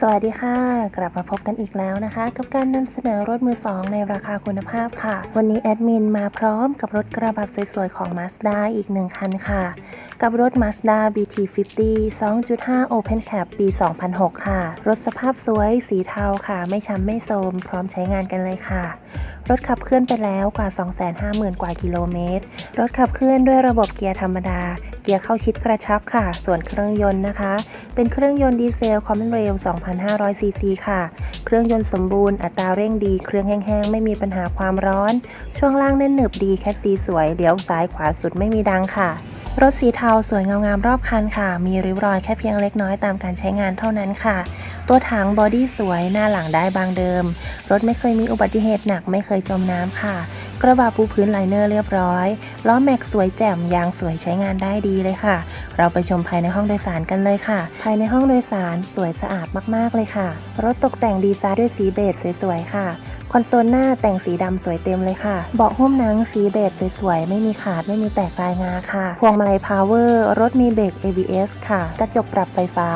สวัสดีค่ะ กลับมาพบกันอีกแล้วนะคะ กับการนำเสนอรถมือ2ในราคาคุณภาพค่ะ วันนี้แอดมินมาพร้อมกับรถกระบะสวยๆ ของ Mazda อีกหนึ่งคันค่ะ กับรถ Mazda BT50 2.5 Open Cab ปี 2006 ค่ะ รถสภาพสวยสีเทาค่ะ ไม่ช้ำไม่โทรมพร้อมใช้งานกันเลยค่ะ รถขับเคลื่อนไปแล้วกว่า 250,000 กว่ากิโลเมตร รถขับเคลื่อนด้วยระบบเกียร์ธรรมดาเกียร์เข้าชิดกระชับค่ะ ส่วนเครื่องยนต์นะคะ เป็นเครื่องยนต์ดีเซลคอมมอนเรล2,500 ซีซีค่ะ เครื่องยนต์สมบูรณ์ อัตราเร่งดี เครื่องแห้งๆ ไม่มีปัญหาความร้อน ช่วงล่างแน่นหนึบดี แคสซีสวย เลี้ยวซ้ายขวาสุดไม่มีดังค่ะ รถสีเทาสวยเงางามรอบคันค่ะ มีริ้วรอยแค่เพียงเล็กน้อยตามการใช้งานเท่านั้นค่ะ ตัวถังบอดี้สวย หน้าหลังได้บางเดิม รถไม่เคยมีอุบัติเหตุหนัก ไม่เคยจมน้ำค่ะ กระบะปูพื้นไลเนอร์เรียบร้อย ล้อแม็กสวยแจ่ม ยางสวยใช้งานได้ดีเลยค่ะ เราไปชมภายในห้องโดยสารกันเลยค่ะ ภายในห้องโดยสารสวยสะอาดมากๆเลยค่ะ รถตกแต่งดีไซน์ด้วยสีเบจสวยๆค่ะคอนโซลหน้าแต่งสีดำสวยเต็มเลยค่ะ เบาะหุ้มหนังสีเบจสวยๆ ไม่มีขาดไม่มีแตกลายงาค่ะ พวงมาลัยพาวเวอร์ รถมีเบรก ABS ค่ะ กระจกปรับไฟฟ้า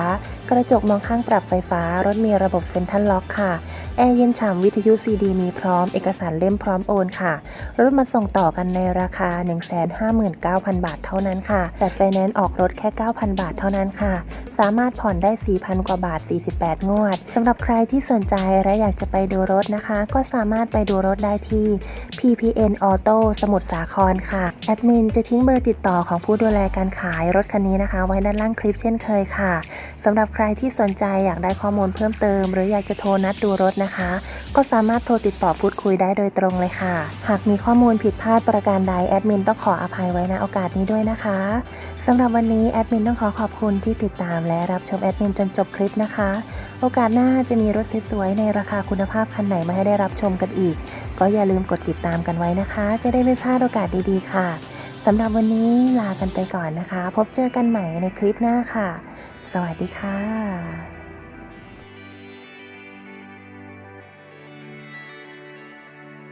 กระจกมองข้างปรับไฟฟ้า รถมีระบบเซ็นทรัลล็อกค่ะ แอร์เย็นฉ่ำวิทยุซีดีมีพร้อมเอกสารเล่มพร้อมโอนค่ะ รถมาส่งต่อกันในราคา 159,000 บาทเท่านั้นค่ะแต่ไฟแนนซ์ออกรถแค่ 9,000 บาทเท่านั้นค่ะ สามารถผ่อนได้ 4,000 กว่าบาท 48 งวดสำหรับใครที่สนใจและอยากจะไปดูรถนะคะ ก็สามารถไปดูรถได้ที่ PPN Auto สมุทรสาครค่ะ แอดมินจะทิ้งเบอร์ติดต่อของผู้ดูแลการขายรถคันนี้นะคะ ไว้ด้านล่างคลิปเช่นเคยค่ะสำหรับใครที่สนใจอยากได้ข้อมูลเพิ่มเติม หรืออยากจะโทรนัดดูรถนะคะ ก็สามารถโทรติดต่อพูดคุยได้โดยตรงเลยค่ะ หากมีข้อมูลผิดพลาดประการใดแอดมินต้องขออภัยไว้ณโอกาสนี้ด้วยนะคะสำหรับวันนี้แอดมินต้องขอขอบคุณที่ติดตามและรับชมแอดมินจนจบคลิปนะคะ โอกาสหน้าจะมีรถสวยๆในราคาคุณภาพคันไหนมาให้ได้รับชมกันอีก ก็อย่าลืมกดติดตามกันไว้นะคะ จะได้ไม่พลาดโอกาสดีๆ ค่ะสำหรับวันนี้ลากันไปก่อนนะคะ พบเจอกันใหม่ในคลิปหน้าค่ะ สวัสดีค่ะ「